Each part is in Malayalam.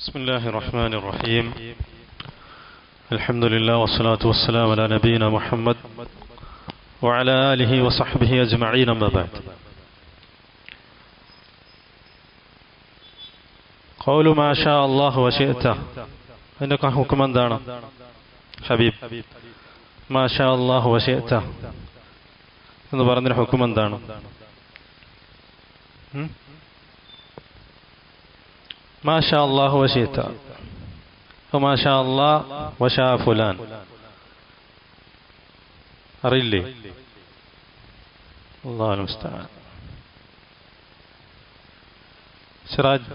بسم الله الرحمن الرحيم الحمد لله والصلاة والسلام على نبينا محمد وعلى آله وصحبه أجمعين أما بعد قول ما شاء الله وشئت إنك حكم دانا حبيب ما شاء الله وشئت എന്ന് പറഞ്ഞതിന് ഹുക്കും എന്താണ് ഉം? ما شاء الله وشئت وما شاء الله وشاء فلان അറിയില്ലേ അള്ളാഹു المستعان സിറാജ്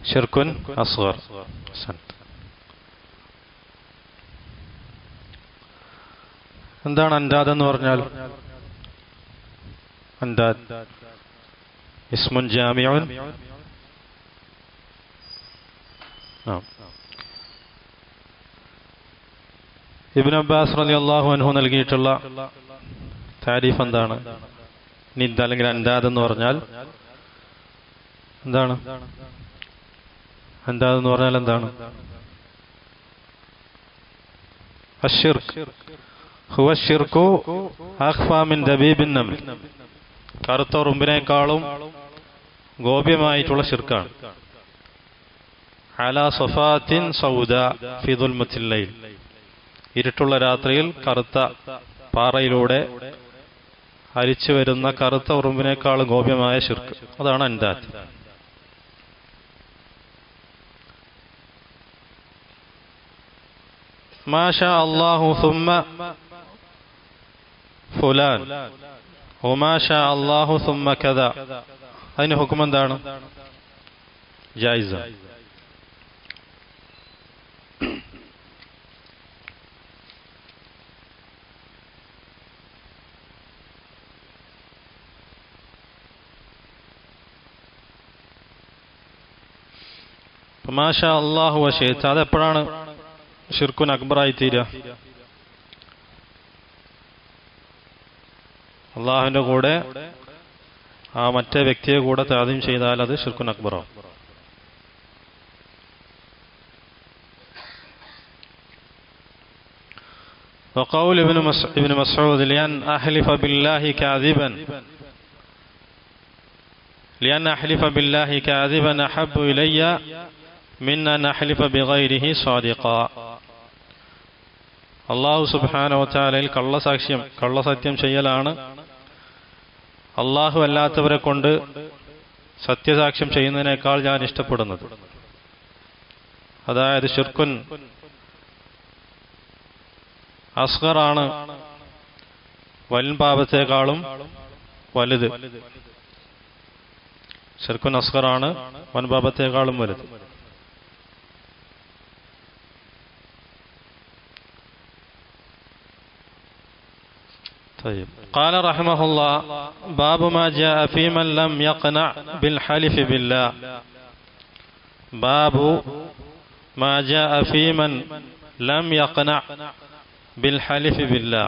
ഷിർക്കുൻ അസ്ഗർ അഹ്സൻത്. എന്താണ് അൻഡാദ് എന്ന് പറഞ്ഞാൽ അൻഡാദ് ഇസ്മുൻ ജാമിഉൻ ആ. അബ്ബാസ് അബ്ബാസ് അള്ളാഹു അനുഹു നൽകിയിട്ടുള്ള താരീഫ് എന്താണ്? നിദ് അല്ലെങ്കിൽ അന്താദ് എന്ന് പറഞ്ഞാൽ എന്താണ്? അന്താദ് എന്ന് പറഞ്ഞാൽ എന്താണ്? കറുത്ത ഉറുമ്പിനേക്കാളും ഗോപ്യമായിട്ടുള്ള ശിർക്കാണ്. അല സഫാത്തിൻ സൗദ ഫി ദുൽമത്തിൽ ലൈൽ. ഇരുട്ടുള്ള രാത്രിയിൽ കറുത്ത പാറയിലൂടെ അരിച്ചു വരുന്ന കറുത്ത ഉറുമ്പിനേക്കാളും ഗോപ്യമായ ശിർക്ക്. അതാണ് അൻഡാത്ത് മാഷ അള്ളാഹു സുമ്മ ഫുലാൻ. ഒമാഷ അള്ളാഹു സുമ്മ കഥ. അതിന് ഹുക്കുമെന്താണ്? ജായിസ. മാഷ അള്ളാഹു വശേത്ത് അതെപ്പോഴാണ് ഷിർക്കുൻ അക്ബറായി തീരുക അള്ളാഹുവിന്റെ കൂടെ ആ മറ്റേ വ്യക്തിയെ കൂടെ താദ്യം ചെയ്താൽ അത് ഷിർക്കുൻ അക്ബറാവും وقول ابن مس... ابن مسعود لأن أحلف بالله كاذبا لأن أحلف بالله كاذبا أحب إلي من أن أحلف بغيره صادقا അള്ളാഹു സുബാനവച്ചാലയിൽ കള്ളസാക്ഷ്യം കള്ളസത്യം ചെയ്യലാണ് അള്ളാഹു അല്ലാത്തവരെ കൊണ്ട് സത്യസാക്ഷ്യം ചെയ്യുന്നതിനേക്കാൾ ഞാൻ ഇഷ്ടപ്പെടുന്നത് അതായത് ഷിർക്കുൻ അസ്ഗറാണ് വൻ പാപത്തെക്കാളും വലുത് ഷിർക്കുൻ അസ്ഗറാണ് വൻ പാപത്തെക്കാളും വലുത് طيب قال رحمه الله باب ما جاء في من لم يقنع بالحلف بالله باب ما جاء في من لم يقنع بالحلف بالله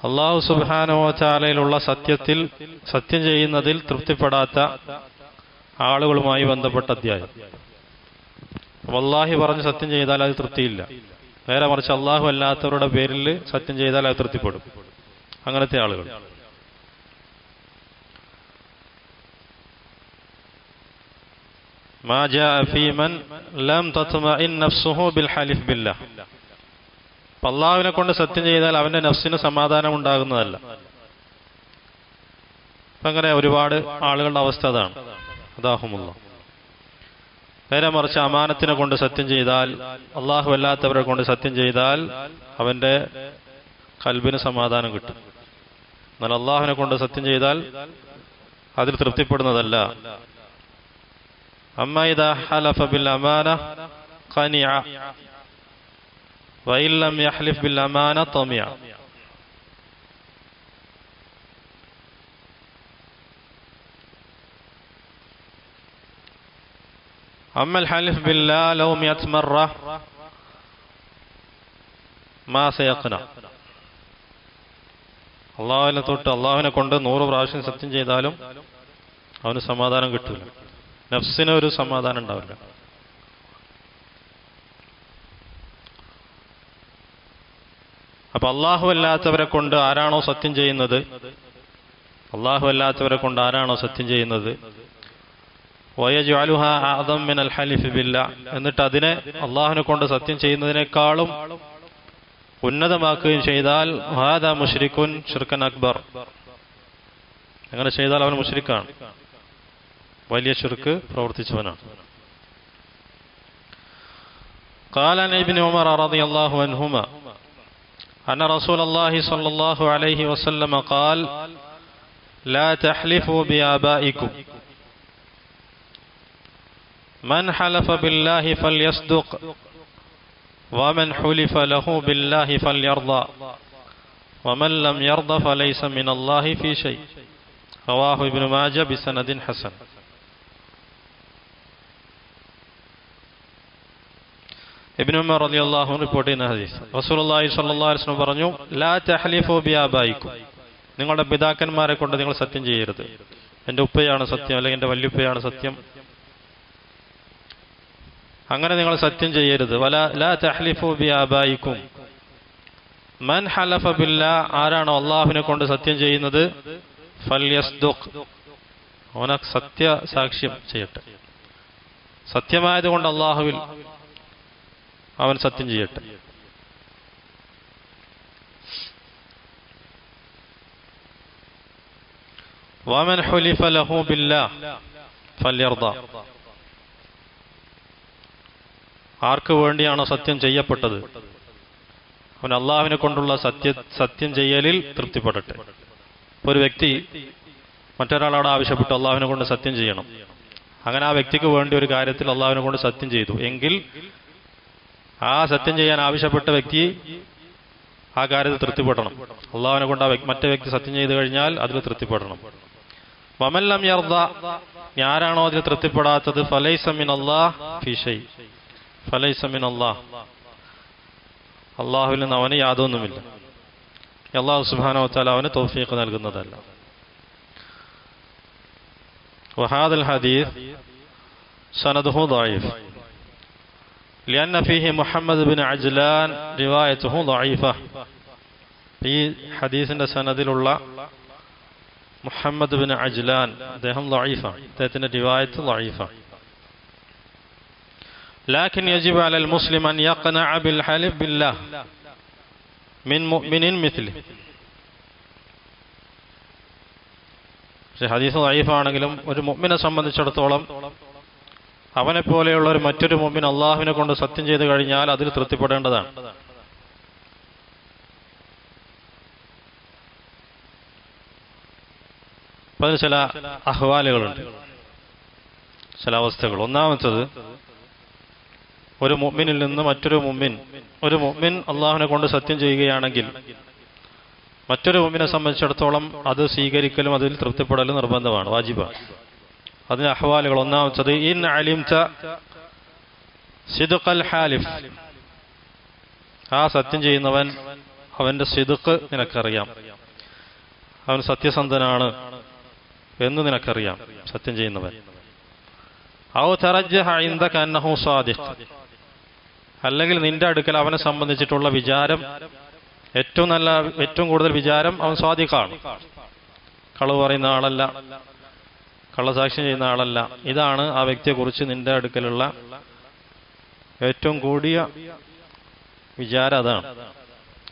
അള്ളാഹു സുബാനോചാലയിലുള്ള സത്യത്തിൽ സത്യം ചെയ്യുന്നതിൽ തൃപ്തിപ്പെടാത്ത ആളുകളുമായി ബന്ധപ്പെട്ട അധ്യായം വല്ലാഹി പറഞ്ഞ് സത്യം ചെയ്താൽ അത് തൃപ്തിയില്ല നേരെ മറിച്ച് അള്ളാഹു അല്ലാത്തവരുടെ പേരിൽ സത്യം ചെയ്താൽ അത് തൃപ്തിപ്പെടും അങ്ങനത്തെ ആളുകൾ ما جاء في من لم تطمئن نفسه بالحلف بالله അള്ളാഹുവിനെ കൊണ്ട് സത്യം ചെയ്താൽ അവന്റെ നഫ്സിന് സമാധാനം ഉണ്ടാകുന്നതല്ല അങ്ങനെ ഒരുപാട് ആളുകളുടെ അവസ്ഥ അതാണ് അതാഹുമുള്ള നേരെ മറിച്ച് അമാനത്തിനെ കൊണ്ട് സത്യം ചെയ്താൽ അള്ളാഹു അല്ലാത്തവരെ കൊണ്ട് സത്യം ചെയ്താൽ അവന്റെ കൽബിന് സമാധാനം കിട്ടും. എന്നാൽ അള്ളാഹുവിനെ കൊണ്ട് സത്യം ചെയ്താൽ അതിൽ തൃപ്തിപ്പെടുന്നതല്ല. അമ്മ ഇതാ ഹലഫ ബിൽ യഹ്ലിഫ് ബിൽ أما الحلف بالله لو مئة مرة ما سيقنع അള്ളാഹുവിനെ തൊട്ട് അള്ളാഹുവിനെ കൊണ്ട് നൂറ് പ്രാവശ്യം സത്യം ചെയ്താലും അവന് സമാധാനം കിട്ടില്ല നഫ്സിന് ഒരു സമാധാനം ഉണ്ടാവില്ല അപ്പൊ അള്ളാഹു അല്ലാത്തവരെ കൊണ്ട് ആരാണോ സത്യം ചെയ്യുന്നത് അള്ളാഹു അല്ലാത്തവരെ കൊണ്ട് ആരാണോ സത്യം ചെയ്യുന്നത് വയജാലുഹ ആദം മിൻ അൽ ഹലിഫ് ബില്ല എന്നിട്ട് അതിനെ അള്ളാഹുവിനെ കൊണ്ട് സത്യം ചെയ്യുന്നതിനേക്കാളും ഉന്നതമാക്കുകയും ചെയ്താൽ ഹാദ മുഷ്രിഖുൻ ഷിർക്കൻ അക്ബർ അങ്ങനെ ചെയ്താൽ അവൻ മുഷ്രിഖാണ് വലിയ ഷിർക്ക് പ്രവർത്തിച്ചവനാണ് قال عن ابن عمر رضي الله عنهما أن رسول الله صلى الله عليه وسلم قال لا تحلفوا بآبائكم من حلف بالله فليصدق ومن حلف له بالله فليرضى ومن لم يرضى فليس من الله في شيء رواه ابن ماجه بسند حسن ഇബ്നു ഉമർ റളിയല്ലാഹു അൻഹു റിപ്പോർട്ട് ചെയ്യുന്ന ഹദീസ് റസൂലുള്ളാഹി സ്വല്ലല്ലാഹു അലൈഹി വസല്ലം പറഞ്ഞു ലാ തഹ്ലിഫു ബിആബായിക്കും നിങ്ങളുടെ പിതാക്കന്മാരെ കൊണ്ട് നിങ്ങൾ സത്യം ചെയ്യരുത് എൻ്റെ ഉപ്പയാണ് സത്യം അല്ലെങ്കിൽ എൻ്റെ വല്യുപ്പയാണ് സത്യം അങ്ങനെ നിങ്ങൾ സത്യം ചെയ്യരുത്. തഹ്ലിഫു മൻ ഹലഫ ആരാണോ അള്ളാഹുവിനെ കൊണ്ട് സത്യം ചെയ്യുന്നത്? ഫല്യസ്ദുഖ് സത്യ സാക്ഷ്യം ചെയ്യട്ടെ. സത്യമായതുകൊണ്ട് അള്ളാഹുവിൽ അവൻ സത്യം ചെയ്യട്ടെ. വാമൻ ഹുലിഫ ലഹു ബില്ലാ ഫല്യർദ ആർക്ക് വേണ്ടിയാണോ സത്യം ചെയ്യപ്പെട്ടത്? അവൻ അള്ളാഹുവിനെ കൊണ്ടുള്ള സത്യ സത്യം ചെയ്യലിൽ തൃപ്തിപ്പെടട്ടെ. ഒരു വ്യക്തി മറ്റൊരാളോട് ആവശ്യപ്പെട്ടു അള്ളാഹുവിനെ കൊണ്ട് സത്യം ചെയ്യണം. അങ്ങനെ ആ വ്യക്തിക്ക് വേണ്ടി ഒരു കാര്യത്തിൽ അള്ളാഹുവിനെ കൊണ്ട് സത്യം ചെയ്തു. എങ്കിൽ ആ സത്യം ചെയ്യാൻ ആവശ്യപ്പെട്ട വ്യക്തി ആ കാര്യത്തിൽ തൃപ്തിപ്പെടണം. അള്ളാഹുവിനെ കൊണ്ട് ആ മറ്റേ വ്യക്തി സത്യം ചെയ്തു കഴിഞ്ഞാൽ അതിൽ തൃപ്തിപ്പെടണം. വമല്ലം ആരാണോ അതിൽ തൃപ്തിപ്പെടാത്തത്? ഫലൈസമിൻ അള്ളാഹ് ഫിഷൈ ഫലൈസമിൻ അള്ളാഹ് അള്ളാഹുവിൽ നിന്ന് അവന് യാതൊന്നുമില്ല അള്ളാഹു സുബാനോ താല അവന് തൗഫീഖ് നൽകുന്നതല്ല وهذا الحديث سنده ضعيف لأن فيه محمد بن عجلان روايته ضعيفة ഈ ഹദീസിന്റെ സനദിലുള്ള മുഹമ്മദ് ബിൻ അജ്ലാൻ അദ്ദേഹം ലഈഫാണ് അദ്ദേഹത്തിന്റെ റിവായത്ത് ലഈഫാണ് لكن يجب على المسلم أن يقنع بالحلف بالله من مؤمن مثله പക്ഷെ ഹദീസ് ലൈഫാണെങ്കിലും ഒരു മുമ്മിനെ സംബന്ധിച്ചിടത്തോളം അവനെ പോലെയുള്ള ഒരു മറ്റൊരു മുമ്പിൻ അള്ളാഹുവിനെ കൊണ്ട് സത്യം ചെയ്തു കഴിഞ്ഞാൽ അതിൽ തൃപ്തിപ്പെടേണ്ടതാണ് അപ്പൊ അതിന് ചില അഹ്വാലുകളുണ്ട് ചില അവസ്ഥകൾ ഒന്നാമത്തത് ഒരു മുമ്മിനിൽ നിന്ന് മറ്റൊരു മുമ്മിൻ ഒരു മുമ്മിൻ അള്ളാഹുവിനെ കൊണ്ട് സത്യം ചെയ്യുകയാണെങ്കിൽ മറ്റൊരു മുമ്മിനെ സംബന്ധിച്ചിടത്തോളം അത് സ്വീകരിക്കലും അതിൽ തൃപ്തിപ്പെടലും നിർബന്ധമാണ് വാജിബ അതിന് അഹ്വാലുകൾ ഒന്നാമത്തത് ഇൻ അലിംത സിദുഖൽ ഹാലിഫ്. ആ സത്യം ചെയ്യുന്നവൻ അവന്റെ സിദുക്ക് നിനക്കറിയാം. അവൻ സത്യസന്ധനാണ് എന്ന് നിനക്കറിയാം സത്യം ചെയ്യുന്നവൻ. ഔ തറജ്ജഹ ഇൻദക അന്നഹു സാദിഖ്. അല്ലെങ്കിൽ നിന്റെ അടുക്കൽ അവനെ സംബന്ധിച്ചിട്ടുള്ള വിചാരം ഏറ്റവും നല്ല ഏറ്റവും കൂടുതൽ വിചാരം അവൻ സ്വാദിഖാണ് കളവ് പറയുന്ന ആളല്ല കള്ളസാക്ഷ്യം ചെയ്യുന്ന ആളല്ല. ഇതാണ് ആ വ്യക്തിയെക്കുറിച്ച് നിന്റെ അടുക്കലുള്ള ഏറ്റവും കൂടിയ വിചാരം അതാണ്.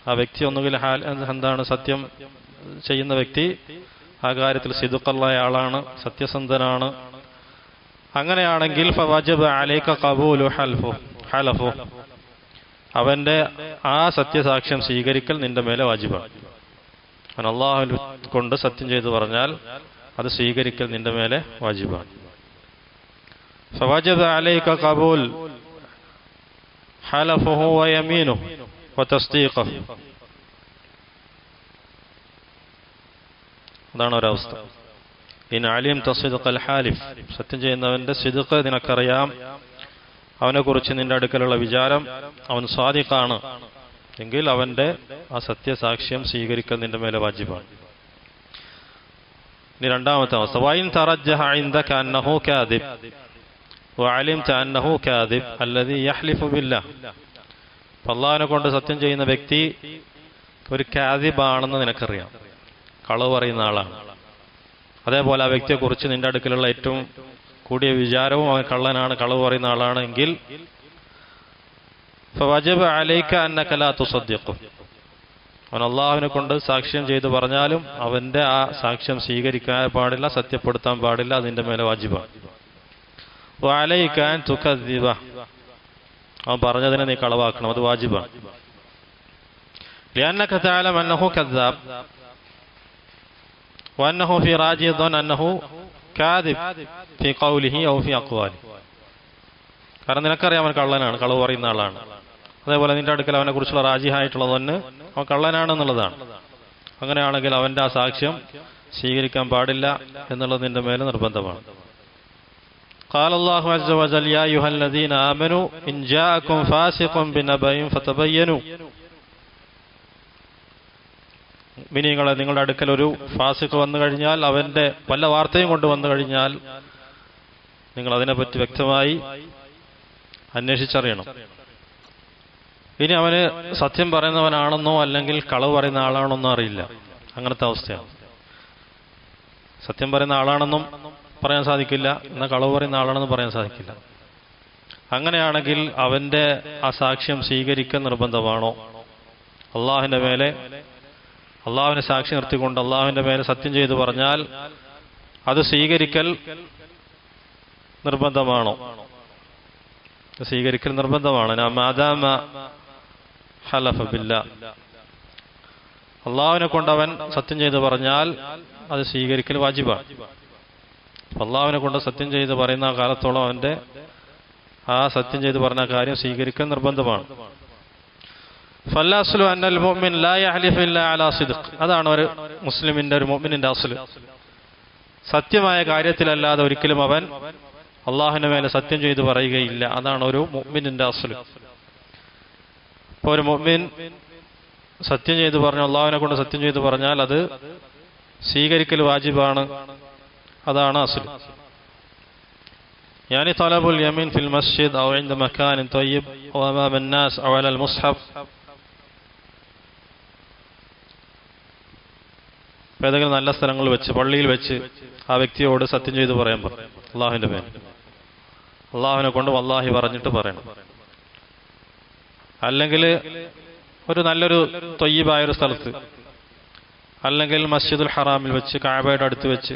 ആ വ്യക്തി ഒന്നുകിൽ ഹാൽ എന്താണ് സത്യം ചെയ്യുന്ന വ്യക്തി ആ കാര്യത്തിൽ സിദുക്കല്ലായ ആളാണ് സത്യസന്ധനാണ്. അങ്ങനെയാണെങ്കിൽ ഫവാജബ് അലൈക കബൂലു ഹൽഫു ഹലഫു അവന്റെ ആ സത്യസാക്ഷ്യം സ്വീകരിക്കൽ നിന്റെ മേലെ വാജിബാണ് അവൻ അള്ളാഹു കൊണ്ട് സത്യം ചെയ്തു പറഞ്ഞാൽ അത് സ്വീകരിക്കൽ നിന്റെ മേലെ വാജിബാണ് فوجب عليك قبول حلفه ويمينه وتصديقه അതാണ് ഒരവസ്ഥ ഇൻ അലിം തസിദുഖൽ ഹാലിഫ് സത്യം ചെയ്യുന്നവന്റെ സിദുക്ക് നിനക്കറിയാം അവനെക്കുറിച്ച് നിന്റെ അടുക്കലുള്ള വിചാരം അവൻ സ്വാദിക്കാണ് എങ്കിൽ അവന്റെ ആ സത്യസാക്ഷ്യം സ്വീകരിക്കൽ നിന്റെ മേലെ വാജിബാണ്. ഇനി രണ്ടാമത്തെ അവസ്ഥ. വൈൻ തറജ്ജഹു കാദിബ്. വാലിം കാദിബ് കൊണ്ട് സത്യം ചെയ്യുന്ന വ്യക്തി ഒരു കാദിബാണെന്ന് നിനക്കറിയാം. കളവ് പറയുന്ന ആളാണ്. അതേപോലെ ആ വ്യക്തിയെക്കുറിച്ച് നിന്റെ അടുക്കലുള്ള ഏറ്റവും കൂടിയ വിചാരവും അവൻ കള്ളനാണ് കളവ് പറയുന്ന ആളാണ് എങ്കിൽ فوجب عليك أنك لا تصدقه അവൻ അള്ളാഹുവിനെ കൊണ്ട് സാക്ഷ്യം ചെയ്തു പറഞ്ഞാലും അവന്റെ ആ സാക്ഷ്യം സ്വീകരിക്കാൻ പാടില്ല സത്യപ്പെടുത്താൻ പാടില്ല അതിന്റെ മേലെ വാജിബാണ് വാലയിക്കാൻ തുക്കദ്ദിബ അവൻ പറഞ്ഞതിനെ നീ കളവാക്കണം അത് വാജിബാണ് لأنك تعلم أنه كذاب وأنه في راجي الظن أنه كاذب في قوله أو في أقواله കാരണം നിനക്കറിയാം അവൻ കള്ളനാണ് കളവ് പറയുന്ന ആളാണ് അതേപോലെ നിന്റെ അടുക്കൽ അവനെ കുറിച്ചുള്ള റാജിഹായിട്ടുള്ളതൊന്ന് അവൻ കള്ളനാണെന്നുള്ളതാണ് അങ്ങനെയാണെങ്കിൽ അവന്റെ ആ സാക്ഷ്യം സ്വീകരിക്കാൻ പാടില്ല എന്നുള്ളത് നിന്റെ മേലെ നിർബന്ധമാണ് قال الله عز وجل يا أيها الذين آمنوا إن جاءكم فاسق بنبأ فتبينوا മിനിങ്ങളെ നിങ്ങളുടെ അടുക്കൽ ഒരു ഫാസിക്ക് വന്നു കഴിഞ്ഞാൽ അവന്റെ പല വാർത്തയും കൊണ്ട് വന്നു കഴിഞ്ഞാൽ നിങ്ങൾ അതിനെപ്പറ്റി വ്യക്തമായി അന്വേഷിച്ചറിയണം. ഇനി അവന് സത്യം പറയുന്നവനാണെന്നോ അല്ലെങ്കിൽ കളവ് പറയുന്ന ആളാണെന്നോ അറിയില്ല. അങ്ങനത്തെ അവസ്ഥയാണ്. സത്യം പറയുന്ന ആളാണെന്നും പറയാൻ സാധിക്കില്ല. എന്നാൽ കളവ് പറയുന്ന ആളാണെന്നും പറയാൻ സാധിക്കില്ല. അങ്ങനെയാണെങ്കിൽ അവന്റെ ആ സാക്ഷ്യം സ്വീകരിക്കാൻ നിർബന്ധമാണോ? അള്ളാഹിന്റെ മേലെ അള്ളാഹുവിനെ സാക്ഷി നിർത്തിക്കൊണ്ട് അള്ളാഹുവിന്റെ മേലെ സത്യം ചെയ്തു പറഞ്ഞാൽ അത് സ്വീകരിക്കൽ നിർബന്ധമാണോ? സ്വീകരിക്കൽ നിർബന്ധമാണ്. അള്ളാഹുവിനെ കൊണ്ട് അവൻ സത്യം ചെയ്ത് പറഞ്ഞാൽ അത് സ്വീകരിക്കൽ വാജിബാണ്. അള്ളാഹുവിനെ കൊണ്ട് സത്യം ചെയ്ത് പറയുന്ന ആ കാലത്തോളം അവന്റെ ആ സത്യം ചെയ്ത് പറഞ്ഞ കാര്യം സ്വീകരിക്കൽ നിർബന്ധമാണ്. ഫല്ലാസുലു അന്നൽ മുഅ്മിൻ ലാ യഹ്ലിഫു ഇല്ലാ അലാ സിദ്ഖ് അതാണ് ഒരു മുസ്ലിമിന്റെ ഒരു മുഅ്മിനിന്റെ അസ്ല് സത്യമായ കാര്യത്തിലല്ലാതെ ഒരിക്കലും അവൻ അള്ളാഹുവിന്റെ മേലെ സത്യം ചെയ്ത് പറയുകയില്ല അതാണ് ഒരു മുഅ്മിനിന്റെ അസ്ല് ഇപ്പോൾ ഒരു മുഅ്മിൻ സത്യം ചെയ്ത് പറഞ്ഞു അള്ളാഹുവിനെ കൊണ്ട് സത്യം ചെയ്ത് പറഞ്ഞാൽ അത് സ്വീകരിക്കൽ വാജിബാണ് അതാണ് അസ്ല് يعني طلب اليمين في المسجد أو عند مكان طيب أو أمام الناس أو على المصحف ഏതെങ്കിലും നല്ല സ്ഥലങ്ങളിൽ വെച്ച് പള്ളിയിൽ വെച്ച് ആ വ്യക്തിയോട് സത്യം ചെയ്ത് പറയാൻ പറയും അള്ളാഹുവിന്റെ പേര്. അള്ളാഹുവിനെ കൊണ്ട് വല്ലാഹി പറഞ്ഞിട്ട് പറയണം. അല്ലെങ്കിൽ ഒരു നല്ലൊരു തൊയ്യബായ ഒരു സ്ഥലത്ത് അല്ലെങ്കിൽ മസ്ജിദുൽ ഹറാമിൽ വെച്ച് കാബയുടെ അടുത്ത് വെച്ച്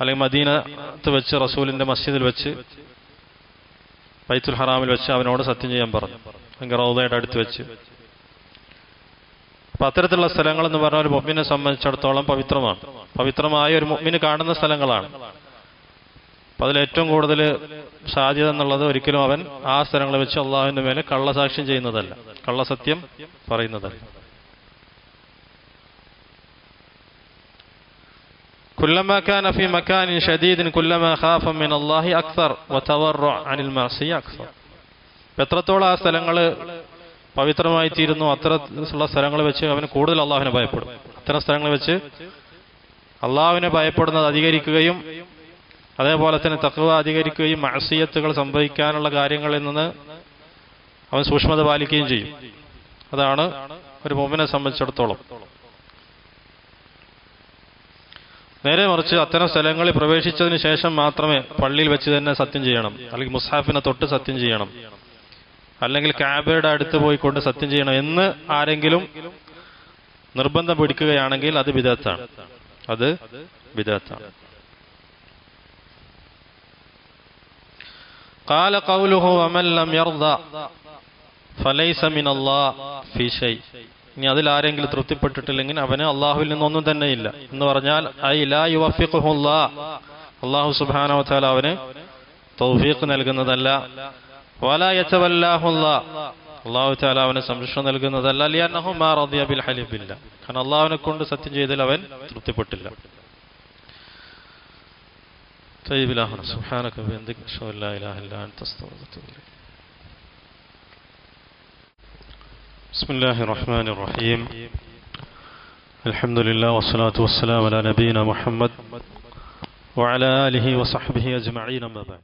അല്ലെങ്കിൽ മദീനത്ത് വെച്ച് റസൂലിന്റെ മസ്ജിദിൽ വെച്ച് ബൈത്തുൽ ഹറാമിൽ വെച്ച് അവനോട് സത്യം ചെയ്യാൻ പറഞ്ഞു. അല്ലെങ്കിൽ റൗദയുടെ അടുത്ത് വെച്ച്. അപ്പൊ അത്തരത്തിലുള്ള സ്ഥലങ്ങൾ എന്ന് പറഞ്ഞാൽ ഒരു മുമ്മിനെ സംബന്ധിച്ചിടത്തോളം പവിത്രമാണ് പവിത്രമായ ഒരു മുമ്മിന് കാണുന്ന സ്ഥലങ്ങളാണ് അപ്പൊ അതിൽ ഏറ്റവും കൂടുതൽ സാധ്യത എന്നുള്ളത് ഒരിക്കലും അവൻ ആ സ്ഥലങ്ങളിൽ വെച്ച് അള്ളാഹുവിന്റെ മേലെ കള്ളസാക്ഷ്യം ചെയ്യുന്നതല്ല കള്ളസത്യം പറയുന്നതല്ല كلما كان في مكان شديد كلما خاف من الله أكثر وتورع عن المعصية أكثر എത്രത്തോളം ആ സ്ഥലങ്ങൾ പവിത്രമായി തീരുന്നു. അത്തരത്തിലുള്ള സ്ഥലങ്ങൾ വെച്ച് അവന് കൂടുതൽ അള്ളാഹുവിനെ ഭയപ്പെടും. അത്തരം സ്ഥലങ്ങൾ വെച്ച് അള്ളാഹുവിനെ ഭയപ്പെടുന്നത് അധികരിക്കുകയും അതേപോലെ തന്നെ തക്കവ അധികരിക്കുകയും മഴസീയത്തുകൾ സംഭവിക്കാനുള്ള കാര്യങ്ങളിൽ നിന്ന് അവൻ സൂക്ഷ്മത പാലിക്കുകയും ചെയ്യും. അതാണ് ഒരു മുമ്പിനെ സംബന്ധിച്ചിടത്തോളം. നേരെ മറിച്ച് അത്തരം സ്ഥലങ്ങളിൽ പ്രവേശിച്ചതിന് ശേഷം മാത്രമേ പള്ളിയിൽ വെച്ച് തന്നെ സത്യം ചെയ്യണം. അല്ലെങ്കിൽ മുസാഫിനെ തൊട്ട് സത്യം ചെയ്യണം. അല്ലെങ്കിൽ കാബയുടെ അടുത്ത് പോയിക്കൊണ്ട് സത്യം ചെയ്യണം എന്ന് ആരെങ്കിലും നിർബന്ധം പിടിക്കുകയാണെങ്കിൽ അത് വിദഗ്ധാണ് അത് വിദഗ്ധാണ് قال قوله ومن لم يرضى فليس من الله في شيء ഇനി അതിൽ ആരെങ്കിലും തൃപ്തിപ്പെട്ടിട്ടില്ലെങ്കിൽ അവന് അള്ളാഹുവിൽ നിന്നൊന്നും തന്നെയില്ല എന്ന് പറഞ്ഞാൽ ഐ ലാ യുവഫിഖുല്ലാ അള്ളാഹു സുബ്ഹാനഹു വതആല അവന് തൗഫീഖ് നൽകുന്നതല്ല വലാ യതവല്ലാഹുല്ലാ അള്ളാഹു തആല അവന് സംരക്ഷണം നൽകുന്നതല്ല ലിയന്നഹു മാ റദിയ ബിൽ ഹലിബില്ല കാരണം അള്ളാഹുവിനെ കൊണ്ട് സത്യം ചെയ്തതിൽ അവൻ തൃപ്തിപ്പെട്ടില്ല طيب إلهنا سبحانك وبحمدك أشهد أن لا إله إلا أنت أستغفرك وأتوب إليك بسم الله الرحمن الرحيم الحمد لله والصلاة والسلام على نبينا محمد وعلى آله وصحبه أجمعين أما بعد